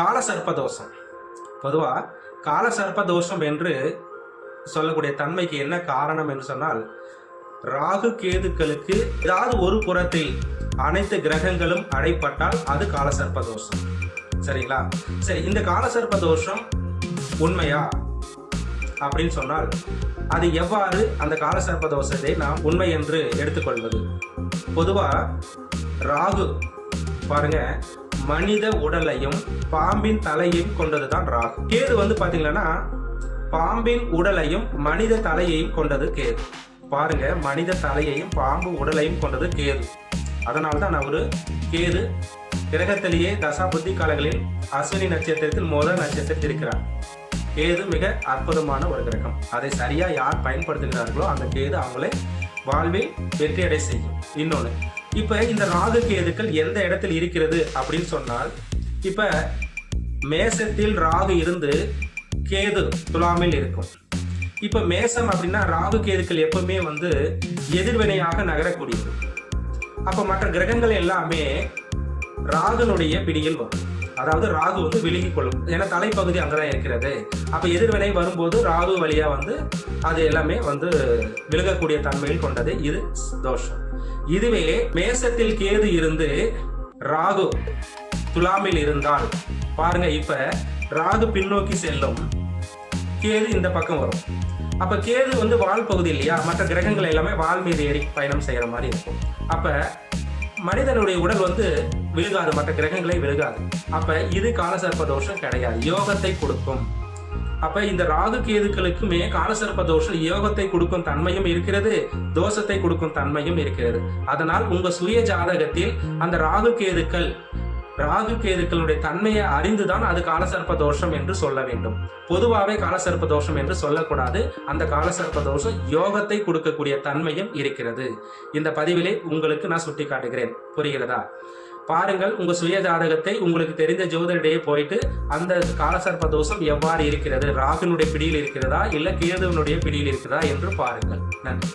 காலசர்ப்ப தோஷம் பொதுவா காலசர்ப்ப தோஷம் என்று சொல்லக்கூடிய தன்மைக்கு என்ன காரணம் என்று சொன்னால் ராகு கேதுக்களுக்கு ஏதாவது ஒரு புறத்தில் அனைத்து கிரகங்களும் அடைப்பட்டால் அது காலசர்ப்ப தோஷம் சரிங்களா? சரி இந்த காலசர்ப்ப தோஷம் உண்மையா? அப்படின்னு சொன்னால் அது எவ்வாறு அந்த காலசர்ப்ப தோஷத்தை நாம் உண்மை என்று எடுத்துக்கொள்வது? பொதுவா ராகு பாருங்க மனித உடலையும் பாம்பின் தலையையும் கொண்டதுதான் ராகு. கேது வந்து பாத்தீங்கன்னா பாம்பின் உடலையும் மனித தலையையும் கொண்டது கேது. பாருங்க மனித தலையையும் பாம்பு உடலையும் கொண்டது கேது. அதனால்தான் அவரு கேது கிரகத்திலேயே தசா புத்தி காலங்களில் அஸ்வினி நட்சத்திரத்தில் முதல் நட்சத்திரத்தில் இருக்கிறார். கேது மிக அற்புதமான ஒரு கிரகம். அதை சரியா யார் பயன்படுத்துகிறார்களோ அந்த கேது அவங்களை வாழ்வில் வெற்றியடை செய்யும். இன்னொன்று இப்போ இந்த ராகு கேதுக்கள் எந்த இடத்தில் இருக்கிறது அப்படின்னு சொன்னால் இப்போ மேசத்தில் ராகு இருந்து கேது துலாமில் இருக்கும். இப்போ மேசம் அப்படின்னா ராகு கேதுக்கள் எப்பவுமே வந்து எதிர்வினையாக நகரக்கூடியது. அப்போ மற்ற கிரகங்கள் எல்லாமே ராகுனுடைய பிடியில் வரும். அதாவது ராகு வந்து விழுங்கி கொள்ளும். ஏன்னா தலைப்பகுதி அங்கதான் இருக்கிறது. அப்ப எதிர்வினை வரும்போது ராகு வழியா வந்து அது எல்லாமே வந்து விலகக்கூடிய தன்மையில் கொண்டது. இது தோஷம். இதுவே மேசத்தில் கேது இருந்து ராகு துலாமில் இருந்தால் பாருங்க இப்ப ராகு பின்னோக்கி செல்லும். கேது இந்த பக்கம் வரும். அப்ப கேது வந்து வால் பகுதி இல்லையா? மற்ற கிரகங்கள் எல்லாமே வால் மீது ஏறி பயணம் செய்யற மாதிரி இருக்கும். அப்ப மனிதனுடைய உடல் வந்து விழுகாது மற்ற கிரகங்களே விழுகாது. அப்ப இது காலசர்ப்ப தோஷம் கிடையாது. யோகத்தை கொடுக்கும். அப்ப இந்த ராகு கேதுக்களுக்குமே காலசர்ப்ப தோஷம் யோகத்தை கொடுக்கும் தன்மையும் இருக்கிறது தோஷத்தை கொடுக்கும் தன்மையும் இருக்கிறது. அதனால் உங்க சுய ஜாதகத்தில் அந்த ராகு கேதுக்கள் ராகு கேதுக்களுடைய தன்மையை அறிந்துதான் அது காலசர்ப்ப தோஷம் என்று சொல்ல வேண்டும். பொதுவாகவே காலசர்ப்ப தோஷம் என்று சொல்லக்கூடாது. அந்த காலசர்ப்ப தோஷம் யோகத்தை கொடுக்கக்கூடிய தன்மையும் இருக்கிறது. இந்த பதிவிலே உங்களுக்கு நான் சுட்டி காட்டுகிறேன் புரிகிறதா? பாருங்கள் உங்க சுய ஜாதகத்தை உங்களுக்கு தெரிந்த ஜோதரிடையே போயிட்டு அந்த காலசர்ப்ப தோஷம் எவ்வாறு இருக்கிறது? ராகுனுடைய பிடியில் இருக்கிறதா? இல்ல கேதுவனுடைய பிடியில் இருக்கிறதா? என்று பாருங்கள். நன்றி.